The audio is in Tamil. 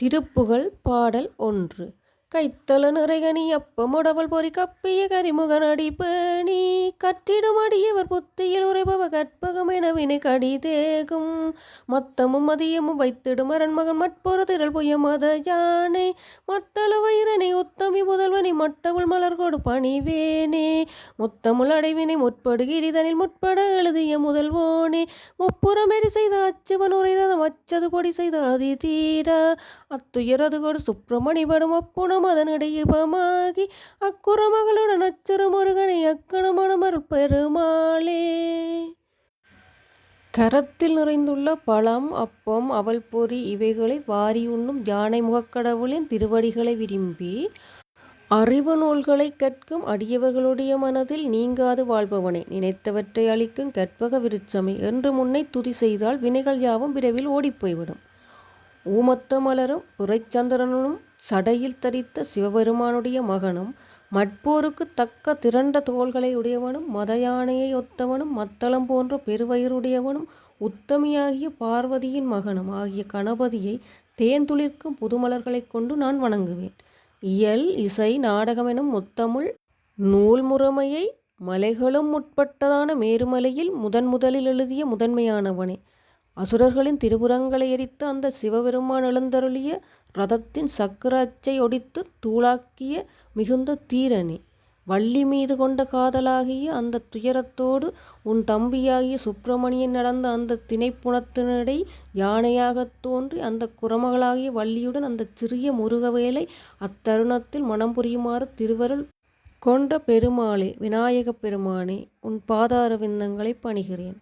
திருப்புகழ் பாடல் ஒன்று. கைத்தல நிறைகனி அப்பமுடவல் பொறி கப்பிய கரிமுகன் அடிப்பணி கற்றிடும் அடியவர் புத்தியில் உரைபவ கற்பகம் எனவினை கடிதேகும் மத்தமும் மதியமும் வைத்திடும் அரண்மகன் மற்பொரு திரள் புய மத யானை. மத்தள வைரனை உத்தமி முதல்வனை மட்டவுள் மலர்கோடு பணிவேனே. முத்தமுள் அடைவினை முற்படு கிரிதனில் முற்பட எழுதிய முதல்வோனே. முப்புறமெறி செய்த அச்சுவன் உரைததம் அச்சது பொடி செய்த அதி தீரா அத்துயரது கொடு சுப்பிரமணிபடும் அப்புணம் அதனிடையுபமாகி அக்குற மகளுடன் அச்சுறு முருகனை அக்கணமணமர் பெருமாளே. கரத்தில் நிறைந்துள்ள பழம் அப்பம் அவல் பொறி இவைகளை வாரி உண்ணும் யானை முகக்கடவுளின் திருவடிகளை விரும்பி அறிவு நூல்களை கற்கும் அடியவர்களுடைய மனதில் நீங்காது வாழ்பவனே. நினைத்தவற்றை அளிக்கும் கற்பக விருட்சமே என்று முன்னை துதி செய்தால் வினைகள் யாவும் விரைவில் ஓடிப்போய்விடும். ஊமத்த மலரும் புரைச்சந்திரனும் சடையில் தரித்த சிவபெருமானுடைய மகனும் மட்போருக்கு தக்க திரண்ட தோள்களை உடையவனும் மத யானையை ஒத்தவனும் மத்தளம் போன்ற பெருவயிறுடையவனும் உத்தமியாகிய பார்வதியின் மகனும் ஆகிய கணபதியை தேந்துளிர்க்கும் புதுமலர்களைக் கொண்டு நான் வணங்குவேன். இயல் இசை நாடகமெனும் முத்தமிழ் நூல் முறைமையை மலைகளும் உட்பட்டதான மேருமலையில் முதன் முதலில் எழுதிய முதன்மையானவனே. அசுரர்களின் திருபுறங்களை எரித்த அந்த சிவபெருமான் எழுந்தருளிய ரதத்தின் சக்கரச்சை ஒடித்து தூளாக்கிய மிகுந்த தீரனே வள்ளி மீது கொண்ட காதலாகிய அந்த துயரத்தோடு உன் தம்பியாகிய சுப்பிரமணியன் நடந்த அந்த திணைப்புணத்தினடை யானையாகத் தோன்றி அந்த குரமகளாகிய வள்ளியுடன் அந்த சிறிய முருகவேலை அத்தருணத்தில் மனம் புரியுமாறு திருவருள் கொண்ட பெருமாளே விநாயகப் பெருமானே உன் பாதார விந்தங்களை பணிகிறேன்.